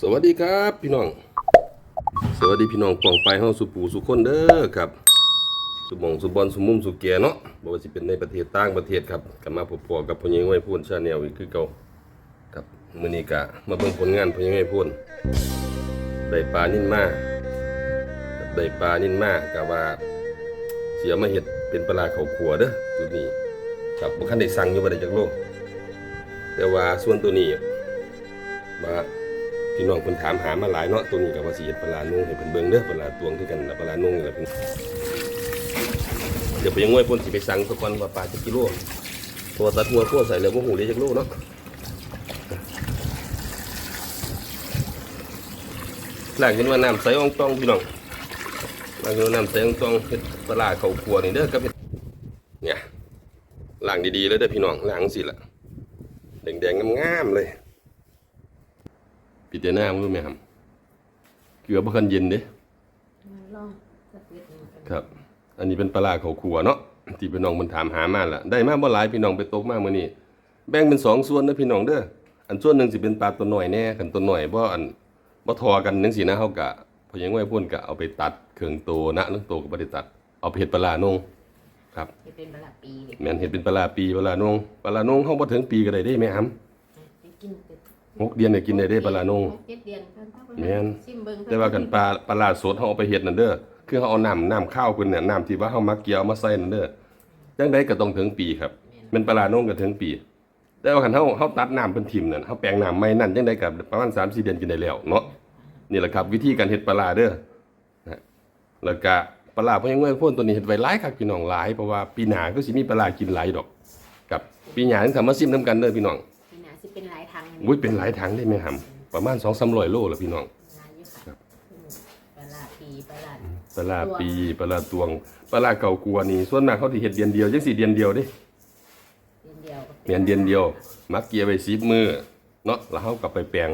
สวัสดีครับพี่น้อง สวัสดีพี่น้องปองไปเฮาสุปูสุคนเด้อครับ สุหมองสุบอลสุมุมสุแกเนาะบ่ว่าสิเป็นในประเทศต่างประเทศครับกลับมาพบๆกับพ่อใหญ่ห้วยพูนชาแนลอีกคือเก่าครับมื้อนี้ก็มาเบิ่งผลงานพ่อใหญ่ห้วยพูนได้ปลานิ่นมาครับได้ปลานิ่นมาก็ว่าเสียมาเฮ็ดเป็นปลาร้าขัวเด้อจุดนี้ครับบ่คันได้สั่งอยู่บ่ได้จักโลกแต่ว่าส่วนตัวนี้ว่า พี่น้องเพิ่นถามหามาหลายเนาะตัวนี้ก็ว่าสิเฮ็ดปลานุ่งให้เพิ่นเบิ่งเด้อปลาตวงคือกันปลานุ่งนี่แหละเพิ่นเดี๋ยวไปยังง่วยเพิ่นสิไปสั่งซะกอนว่าปลาจักกิโลเพราะว่าตัดหัวโคใส่แล้วบ่ฮู้เลยจักโลเนาะหล้างจนว่าน้ำใสอ่องตองพี่น้องหล้างจนว่าน้ำใสอ่องตองเฮ็ดปลาเขาครัวนี่เด้อครับเนี่ยล้างดีๆเลยเด้อพี่น้องล้างสิละแดงๆงามๆเลย ปิดแต่หน้ามึงรู้ไหมครับเกลือบ่คันเย็นเด้ลองสักนิดหนึงกันครับ อันนี้เป็นปลาร้าเขาขัวเนาะที่พี่น้องมันถามหามาล่ะ ได้มาบ่หลายพี่น้องไปตกมามื้อนี้แบ่งเป็นสองส่วนนะพี่น้องเด้ออันส่วนหนึงสิเป็นปลาตัวน้อยแน่คันตัวน้อยบ่อันบ่ทอกันจังซี่นะเฮาก็พอยังไว้พุ่นก็เอาไปตัดเครื่องโตนะนึงโตก็บ่ได้ตัด เอาไปเฮ็ดปลาร้านงครับที่เป็นเวลาปีนี่แม่นเฮ็ดเป็นปลาร้าปีปลาร้านงปลาร้านงเฮาบ่ถึงปีก็ได้เด้แม่หำไปกินเป็ด หกเดือนเนี่ยกินได้เด้ปลาร้านง หกเจ็ดเดือนเพิ่นเข้าไปแม่นชิมเบิ่งแต่ว่ากันปลาปลาลาดสดเฮาเอาไปเฮ็ดนั่นเด้อคือเฮาเอาน้ำน้ำข้าวเพิ่นเนี่ยน้ำที่ว่าเฮามักเกี่ยวเอามาใส่นั่นเด้อจังไดก็ต้องถึงปีครับแมันปลาลาโน่งก็ถึงปี แต่ว่าคันเฮาเฮาตัดน้ำเพิ่นทิ่มนั่นเฮาแปลงน้ำใหม่นั่นจังไดก็ประมาณ3-4เดือนกินได้แล้วเนาะนี่แหละครับ วิธีการเฮ็ดปลาลาเด้อนะแล้วก็ปลาลาเพราะยังเมื่อพ่นตัวนี้เฮ็ดไว้หลายครับพี่น้องหลายเพราะว่าปีหน้าก็สิมีปลาลากินหลายดอก กับปีหน้าถึงทำมาซิมนํกันเด้อพี่น้องพี่นาสิเป็นหลายทาง อุ้ยเป็นหลายถังได้ไหมครับประมาณ2-300โลแล้วพี่น้องหลายอยู่ค่ะปลาลาปีปลาลาปลาร้าปีปลาร้าตวงปลาร้าเก่ากลัวนี่ส่วนมากเขาที่เห็ดเดียนเดียวจังสี่เดียนเดียวเด้เดือนเดียวเมียนเดียนเดียว มักเกียร์ไปซีบมือเนาะแล้วเขากลับไปแปลง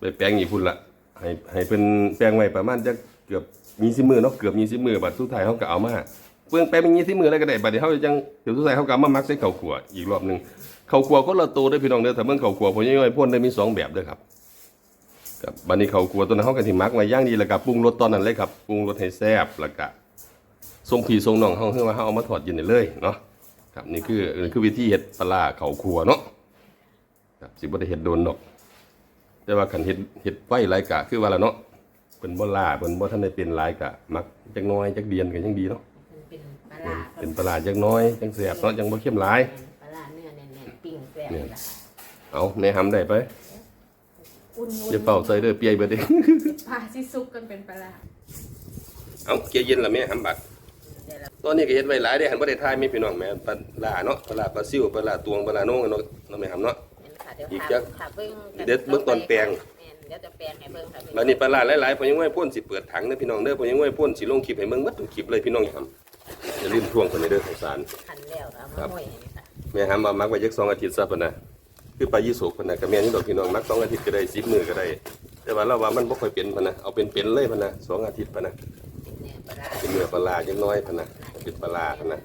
ไปแปลงอีกพุ่นละให้ให้เป็นแปลงไว้ประมาณจะเกือบมีสิมือเนาะเกือบมีสิมือบัดสุดท้ายเขาก็เอามา เปลืองแปลงเป็นยี่สิมือแล้วก็ได้บัดเดี๋ยวเขาจังเดี๋ยวสุดท้ายเขาก็เอามามักใส่ข้าขัวอีกรอบหนึ่งเข้าขัวคนละตัวเด้พี่น้องเด้อถ้าเบิ่งข้าขัวผมยังไงพ่นได้มีสองแบบเด้อครับครับบัดนี้เข้าขัวตัวนั้นเขาก็สิมักไว้ย่างดีแล้วก็ปรุงรสตอนนั้นเลยครับปรุงรสให้แซ่บแล้วก็ทรงผีทรงน่องเฮาคือว่าเฮาเอามาถอดเย็นเลยเนาะครับนี่คือนี่คือวิธีเฮ็ดปลาเข่าครัวเนาะครับสิบ่ได้เฮ็ดโดนดอก แต่ว่าคันเฮ็ดเฮ็ดไว้หลายกะคือว่าละเนาะเพิ่นบ่ล่าเพิ่นบ่ทันได้เป็นหลายกะมักจักน้อยจักเดียนก็ยังดีเนาะ มันเป็นปลาลาเป็นปลาร้าจักหน้อยจังแซ่บเนาะจังบ่เข้มหลาย ปลาลาเนื้อแน่นๆปิ้งแซ่บเลยล่ะค่ะเอาแม่หำได้ไปอุ่นอย่าเป่าใส่เด้อเปียเบิดเด้ปลาที่ซุกกันเป็นปลาลาเอาเกียร์เย็นละแม่หำบัดเดี๋ยวเราตอนนี้ก็เฮ็ดไว้หลายเด้หันบ่ได้ทายมีพี่น้องแม่ปลาร้าเนาะปลาร้าปลาซิวปลาร้าตวงปลาร้าโน่งเนาะเนาะแม่หำเนาะ เห็นค่ะเดี๋ยวอีกถามจักถามเบิ่งเดี๋ยวเบิ่งตอนแปลง แม่นเดี๋ยวจะแปลงให้เบิ่งค่ะบัดนี้ปลาร้าหลายๆพอยังไว้พ่นสิเปิดถังเด้อพี่น้องเด้อพอยังไว้พ่นสิลงคลิปให้เบิ่งหมดทุกคลิปเลยพี่น้องครับ อย่าลืมทวงคนในเด้อของสารคันแล้วเอาครัมาบห้อยให้นี่ค่ะแม่หามามักไว้จัก2อาทิตย์ซะพุ่นน่ะคือปลายี่สกพุ่นน่ะก็แม่นอยู่ดอกพี่น้องมัก2อาทิตย์ก็ได้10มื้อก็ได้ แต่ว่าเราว่ามันบ่ค่อยเป็นพุ่นน่ะเอาเป็นๆเลยพุ่นน่ะสองอาทิตย์พุ่นน่ะเป็นเนี่ยปลาร้าเป็นเนื้อปลาร้าจักหน้อยพุ่นน่ะเป็นปลาร้าพุ่นน่ะ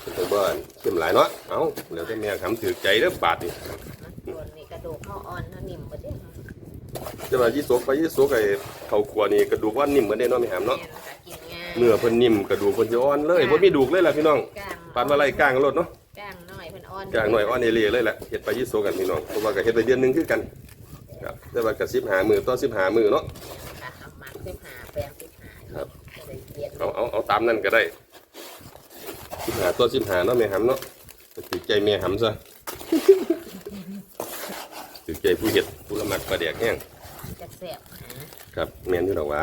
เป็นตัวบ่อนเข้มหลายเนาะเอ้าแล้วแต่แม่ทำถือใจเด้อบาดนี่ส่วนนี้กระดูกเขาอ่อนเขานิ่มกว่าเด้แต่ว่ายี่สกปลายี่สกไอ้ข้าวคั่วนี่กระดูกว่านิ่มเหมือนเด้เนาะแม่หามเนาะ แม่นค่ะกินง่าย เนื้อเพิ่นนิ่มกระดูกเพิ่นสิอ่อนเลยบ่มีดูกเลยล่ะพี่น้องก้างปานว่าไรก้างรถเนาะก้างน้อยเพิ่นอ่อนก้างหน่อยอ่อนเอเลียเลยแหละเฮ็ดไปยี่โซกันพี่น้องเพราะว่าก็เฮ็ดไปเดือนหนึงคือกันครับแต่ว่าก็15มื้อต่อ15มื้อเนาะค่ะทำหมักสิบหาแปลงสิบหาครับจะได้เปลี่ยนเอาเอาเอาตามนั้นก็ได้15ต่อ15เนาะแม่หำเนาะก็ถือใจแม่หำซะ ถือใจผู้เฮ็ดผู้ละมักปลาแดกแห้งจะแซ่บหา ครับแม่นอยู่ดอกว่า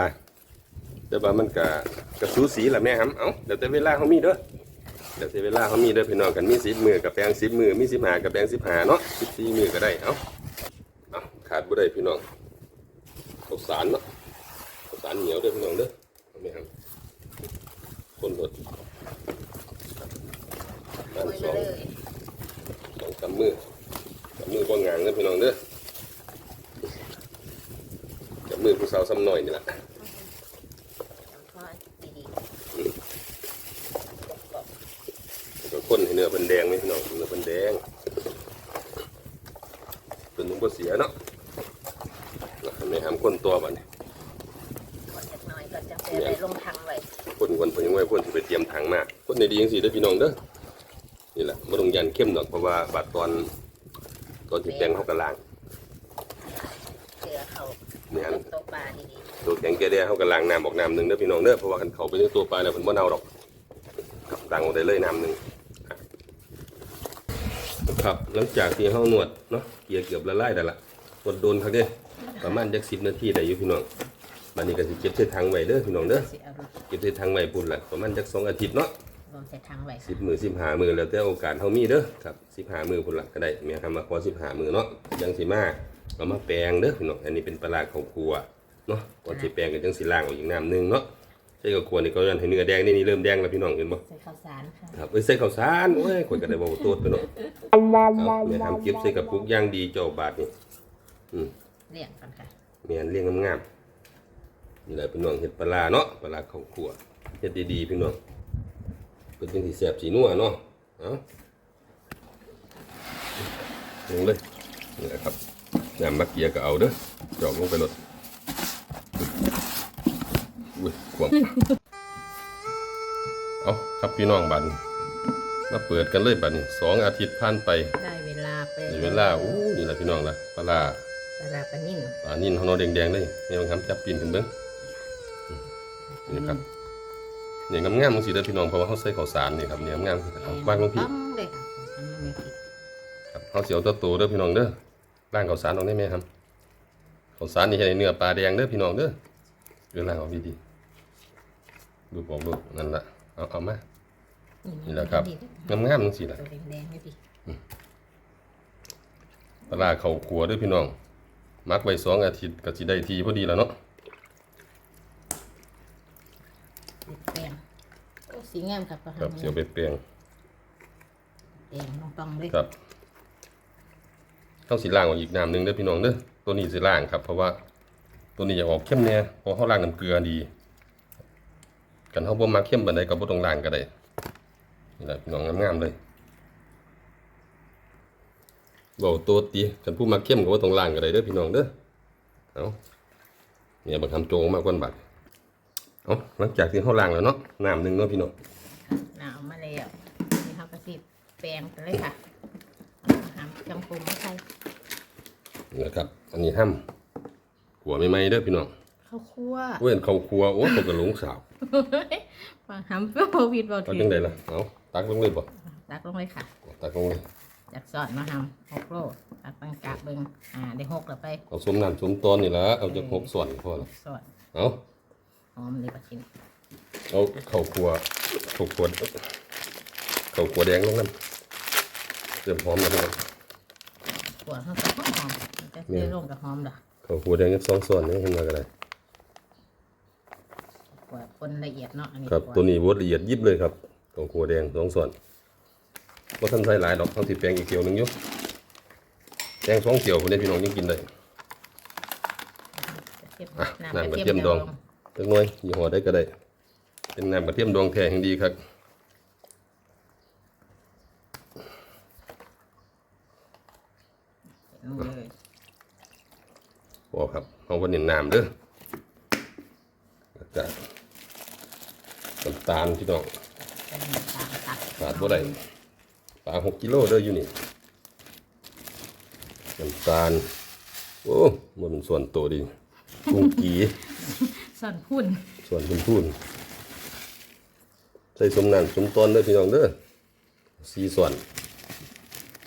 แต่ว่ามันก็ก็สูสีหล่ะแม่หำเอ้าเดี๋ยวแต่เวลาเฮามีเด้อเดี๋ยวแต่เวลาเฮามีเด้อพี่น้องกันมี10มื้อกับแปลง10มื้อมี15กับแปลง15เนาะ14มื้อก็ได้เอ้าเอ้าขาดบ่ได้พี่น้องข้าวสารเนาะข้าวสารเหนียวเด้อพี่น้องเด้อเอาแม่หำคนรถด้านสองสองสามมือสามมือบ่งางเด้อพี่น้องเด้อจับมือผู้สาวซ้ำหน่อยนี่ล่ะ ทอดดี ก็ ข้นให้เนื้อเป็นแดงไหมพี่น้องเนื้อเป็นแดงเป็นนุ่มบ่เสียเนาะนะครับไม่หามคนตัวบัดนี้ก่อนจากหน้อยก็จะไปได้ลงทางไว้คนคนเพิ่นยังไว้คนสิไปเตรียมถังมาคนในดีจังซี่เด้อพี่น้องเด้อนี่แหละบ่ต้องยันเข้มดอกเพราะว่าบัดตอนตอนที่แปลงเขากระล้างเกลือเขาเนี่ยตัวปลาดีตัวแข็งแก่แด้เขากระล้างน้ำออกน้ำหนึงเด้อพี่น้องเด้อเพราะว่าคันเขาไปในตัวปลาแล้วเพิ่นบ่เน่าดอกครับตั้งเอาได้เลยน้ำหนึง ครับหลังจากที่เฮานวดเนาะเกลียเกือบละลายได้ละนวดโดนคักเด้ประมาณจัก10นาทีได้อยู่พี่น้องบัดนี้ก็สิเก็บใส่ถังไว้เด้อพี่น้องเด้อๆสิเอาลูกเก็บใส่ถังไว้พุ่นละประมาณจักสองอาทิตย์เนาะลงใส่ทางไว้สิบมือสิบหามือแล้วแต่โอกาสเฮามีเด้อครับสิบหามือพุ่นละก็ได้แม่ทำมาขอสิบหามือเนาะยังสิมาเอามาแปลงเด้อพี่น้องอันนี้เป็นปลาร้าข้าวคั่วเนาะก่อนสิแปลงก็จังสิล้างเอาอีกน้ำหนึงเนาะ ใส่ข้าวคั่วนี่ก็ยันให้เนื้อแดงนี่นี่เริ่มแดงแล้วพี่น้องเห็นบ่ใส่ข้าวสารค่ะครับเอ้ยใส่ข้าวสารโอ้ยข่อยก็ได้บ่โตดไปเนาะเอาแม่ทำเก็บใส่กระปุกอย่างดีเจ้าบาทนี่เลี้ยงกันค่ะแม่นเลี้ยงงามๆนี่แหละพี่น้องเฮ็ดปลาร้าเนาะปลาร้าข้าวคั่วเฮ็ดดีๆพี่น้องเพิ่นจังสิแซ่บสินัวเนาะเอ้าลงเลยนี่แหละครับน้ำมักเกียก็เอาเด้อจอกลงไปรถ อุ้ยขวมเอาครับพี่น้องบัดนมาเปิดกันเลยบัดนี้สองอาทิตย์ผ่านไปได้เวลาไปในเวลาอู้นี่แหละพี่น้องละปลาร้าเวลาปลานิ่นปลานิ่นเขานอนแดงๆเลยนี่บางคำจับปีนขึ้นเบิ้งอืมนี่ครับเนี่ยงามๆมึงสิเด้อพี่น้องเพราะว่าเขาใส่ข้าวสารนี่ครับเนี่ยงามๆครับบ้านของพี่ต้องเลยค่ะอันนี้ไม่ผิดครับเขาเสียวตัวโตเด้อพี่น้องเด้อร่างข้าวสารออกได้ไหมครับข้าวสารนี่ใช่เนื้อปลาแดงเด้อพี่น้องเด้อเรื่องร่างออกดีๆ ดูบอกดูนั่นละเอาเอามานี่แหละครับงามๆจังสิล่ะตัวแดงๆนี่ดิปลาร้าเข้าครัวเด้อพี่น้อง มักไว้สองอาทิตย์ก็สิได้ทีพอดีแล้วเนาะติดแป้งโอ้สีงามครับปลาครับเสียวไปแปลงแดงต้องๆเลยครับเข้าสิล่างออกอีกน้ำหนึงเด้อพี่น้องเด้อตัวนี้สิล่างครับ เพราะว่าตัวนี้จะออกเข้มเนี่ยเพราะเขาล่างน้ำเกลือดี กันเขาบ่มักเข้มปานใดก็บ่ต้องล่างก็ได้นี่แหละพี่น้องงามๆเลยเว้าตัวตีกันผู้มักเข้มก็บ่ต้องล่างก็ได้เด้อพี่น้องเด้อเอาเนี่ยบักคำโจงมากกว่าบัดเอาหลังจากที่เขาล่างแล้วเนาะน้ำหนึงเนาะพี่น้องหนาวมาแล้วนี่เขาก็สิแปลงกันเลยค่ะหามจำปมไม่ใช่นี่แหละครับ อันนี้ห้ามขัวไม่ไหมเด้อพี่น้อง ข้าวคั่วเว้นเขาครัวโอ้ตกกระหลงสาวฟังหามโควิดบ่เอาถึจังงไดล่ะเอาตักลงเลยบ่ตักลงเลยค่ะตักลงเลยจากสอดมาหำหกโลตักปังกะเบิงอ่าได้หกแล้วไปเอาสมน้ำสมตอนนี่ละเอาจากหกส่วนพอละสอดเอาหอมเลยปะกินเอาเข้าวครัวเข้าวครัวเข้าวครัวแดงลงกันเริ่มหอมแล้วพี่น้องขัวข้างใส่หอมหอมมันจะได้ร่วมกับหอมดอกเข้าวครัวแดงสองส่วนนี่เห็นมาก็ได้ ขัวคนละเอียดเนาะอันนี้ครับขัวตัวนี้บดละเอียดยิบเลยครับเข้าวครัวแดงสองส่วนบ่ทันใส่หลายดอกเท่าที่แปลงอีกเกี่ยวหนึงอยู่แปลงสองเกี่ยวคนนี้พี่น้องยังกินได้กระเทียมอะน้ำน้ำกกระระเทีเทียยมมดดอองงจักหน่อยยี่ห้อใดก็ได้ เป็นน้ำกระเทียมดองแท้แห่งดีครับเลยพอครับเอาวันนี้น้ำเด้อแล้วก็ น้ำตาลพี่น้องเป็นน้ำตาลตักขาดบ่ได้ปลาหกกิโลเด้ออยู่นี่น้ำตาลโอ้มันเป็นส่วนโตดีกุ้งกีส่วนพุ่นส่วนพุ่นพุ่นใส่สมน้ำสมตอนเด้อพี่น้องเด้อสี่ส่วน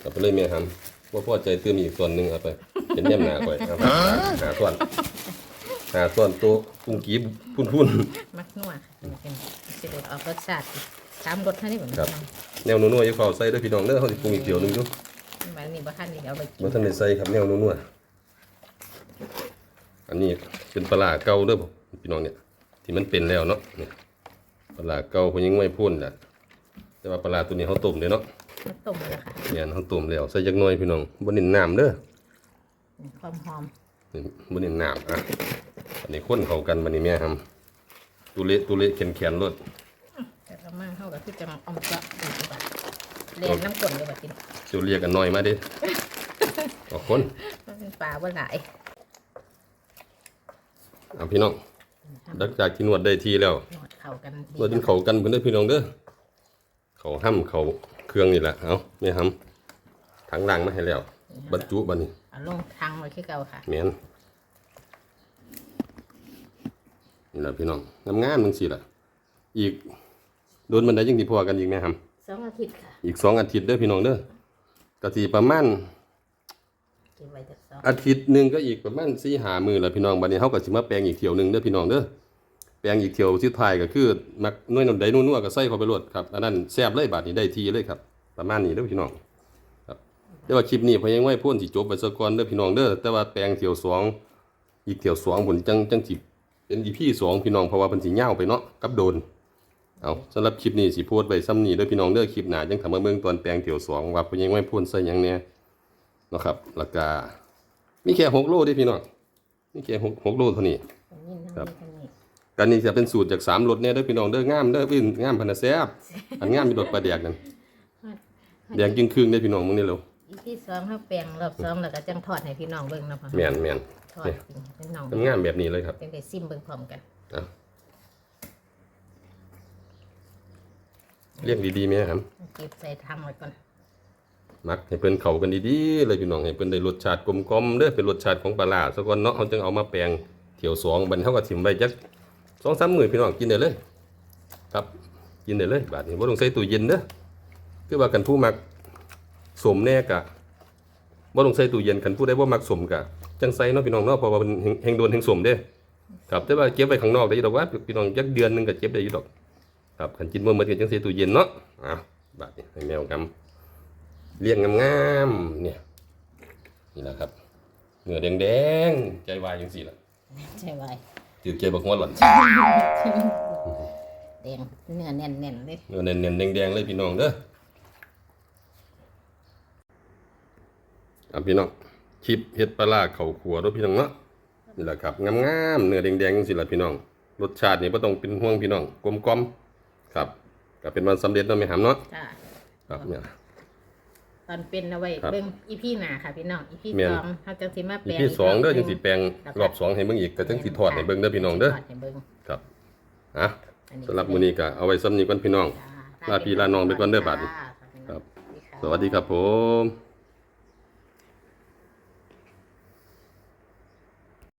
เอาไปเลยแม่ทำว่าพอใจเติมอีกส่วนหนึ่งเอาไปเป็นแยมหนาก่อยเอาไปหาส่วนหาส่วนโตกุ้งกีพุ่นพุ่นมักนัวค่ะมันเป็น สิได้ออกรสชาติสามรสเท่านี้ผมครับ แนวนัวๆอย่าเฝ้าใส่เด้อพี่น้องเด้อเขาสิปรุงอีกเดียวหนึงอยู่วันนี้บ่ทันนี่เอาไปกินบ่ทันได้ใส่ครับแนวนัวๆอันนี้เป็นปลาร้าเก่าเด้อพี่น้องเนี่ยที่มันเป็นแล้วเนาะเนี่ยปลาร้าเก่าเพิ่นยังไม่พ่นน่ะแต่ว่าปลาร้าตัวนี้เขาต้มเลยเนาะมาต้มเลยค่ะเนี่ยเขาต้มแล้วใส่จักหน่อยพี่น้องบ่เน้นน้ำเด้อ ความหอมนี่บ่เน้นน้ำอะอันนี้คนเข้ากันบัดนี้แม่ทำ ตุเละตุเละแข็งๆรสแต่ละมั่งเข้ากับที่จะมาอมเจาะอีกแบบเรียนน้ำกลนเลยแบบกินเสียวเรียกกันหน่อยมาเด้เอาคนมันเป็นปลาว่าหลายเอาพี่น้องหลังจากที่นวดได้ทีแล้วนวดเข้ากันดีนวดจนเขากันเพิ่นได้อพี่น้องเด้อเขาห้ำเขาเครื่องนี่แหละเอาไม่ห้ำถังล่างมาให้แล้ว บรรจุบัดนี้เอาลงทางไว้คือเก่าค่ะแม่น นี่แหละพี่น้องงามๆจังซี่ล่ะ อีกโดนมันได้จังสิพอกันอีกแม่ครับสองอาทิตย์ค่ะอีกสองอาทิตย์เด้อพี่น้องเด้อก็สิประมาณเก็บไว้จากสองอาทิตย์หนึงก็อีกประมาณ4 5มื้อแล้วพี่น้องบัดนี้เฮาก็สิมาแปลงอีกเที่ยวหนึงเด้อพี่น้องเด้อแปลงอีกเที่ยวสุดท้ายก็คือมักน้อยน้ำใดนัวๆก็ใส่เข้าไปโลดครับอันนั้นแซ่บเลยบาดนี้ได้ทีเลยครับ ประมาณนี้เด้อพี่น้องครับแต่ว่าคลิปนี้พอยังไว้พ่นสิจบไปซะก่อนเด้อพี่น้องเด้อแต่ว่าแปลงเที่ยวสองอีกเที่ยวสองผมจังจังสิ เป็น EP สองพี่น้องเพราะว่าเพิ่นสิยาวไปเนาะกับโดน เอาสำหรับคลิปนี้สิโพสต์ไว้ซ้ำนี้เด้อพี่น้องเด้อคลิปหน้าจังทำมาเบิ่งตอนแปลงเที่ยวสองว่าเพิ่นยังไว้พ่นใส่หยังแหน่เนาะครับแล้วก็มีแค่6โลเด้อพี่น้องมีแค่6 6โลเท่านี้ตรงนี้ครัทางบนี้ทางนี้กันนี้จะเป็นสูตรจากสามรสเนี่ยเด้อพี่น้องเด้องามเด้อพี่งามพันนะแซ่บอันงามมีรสปลาแดกนั่นแดงจึงครึ่งๆเด้อพี่น้องมึงนี่เร็วอีที่สองเขาแปลงรอบสองแล้วก็จังทอดให้พี่น้องเบิ่งเนาะพ่อแม่นแม่น ทอดจริงพี่น้องมันงามแบบนี้เลยครับเป็นไปซิมเบิ่งพร้อมกันเอาเรียกดีๆแม่ครับเก็บใส่ถังไว้ก่อนมักให้เพิ่นเข้ากันดีๆเลยพี่น้องให้เพิ่นได้รสชาติกลมๆเด้อเป็นรสชาติของปลาร้าซะก่อนเนาะเฮาจึงเอามาแปลงเที่ยวสองบัดนี้เฮาก็สิมไว้จัก2-3มื้อพี่น้องกินได้เลย ครับกินได้เลย บาดนี้บ่ต้องใส่ตู้เย็นเด้อคือว่ากันผู้มักสมแน่กะบ่ต้องใส่ตู้เย็นคันผู้ใดบ่มักสมกะ จังใส่เนาะพี่น้องเนาะเพราะว่ามันแห่งแห่งโดนแห่งสมเด้ครับแต่ว่าเก็บไว้ข้างนอกได้อยู่ดอกว่าพี่น้องจักเดือนหนึงก็เก็บได้อยู่ดอกครับคันกินบ่หมดก็จังใส่ตู้เย็นเนาะอ้าวบาดนี้ให้แมวกำเลี้ยงงามๆเนี่ยนี่แหละครับเนื้อแดงๆใจวายจังซี่ล่ะใช่ไว้ถือใจบักหัวหล่อน แดงเนื้อแน่นๆเลยเนื้อเน้นๆแดงๆเลยพี่น้องเด้ออะพี่น้อง คลิปเฮ็ดปลาร้าเข้าครัวเด้อพี่น้องเนาะนี่แหละครับงามๆเนื้อแดงๆจังซี่ล่ะพี่น้อง รสชาตินี่บ่ต้องเป็นห่วงพี่น้องกลมกล่อมครับก็เป็นวันสำเร็จเนาะแม่หำเนาะจ้าครับเนี่ย ตอนเป็นเอาไว้ครับ เบิ่งอีพี่หนาค่ะพี่น้องอีพี่แม่นสองเขาจังสิมาแปลอีงพีสองเด้อรบหจันึ่งสิแปลงรอบสองให้เบิ่งอีกก็จังสิทอดให้เบิ่งเด้อพี่น้องเด้อทอดให้เบิ่งครับอะอันนี้สำหรับมื้อนี้ก็เอาไว้ซ้ำนี้ก่อนพี่น้อง จ้ลาพี่ลาน้องไปก่อนเด้อบัดนี้ จ้าครับสวัสดีค่ะสวัสดีครับผม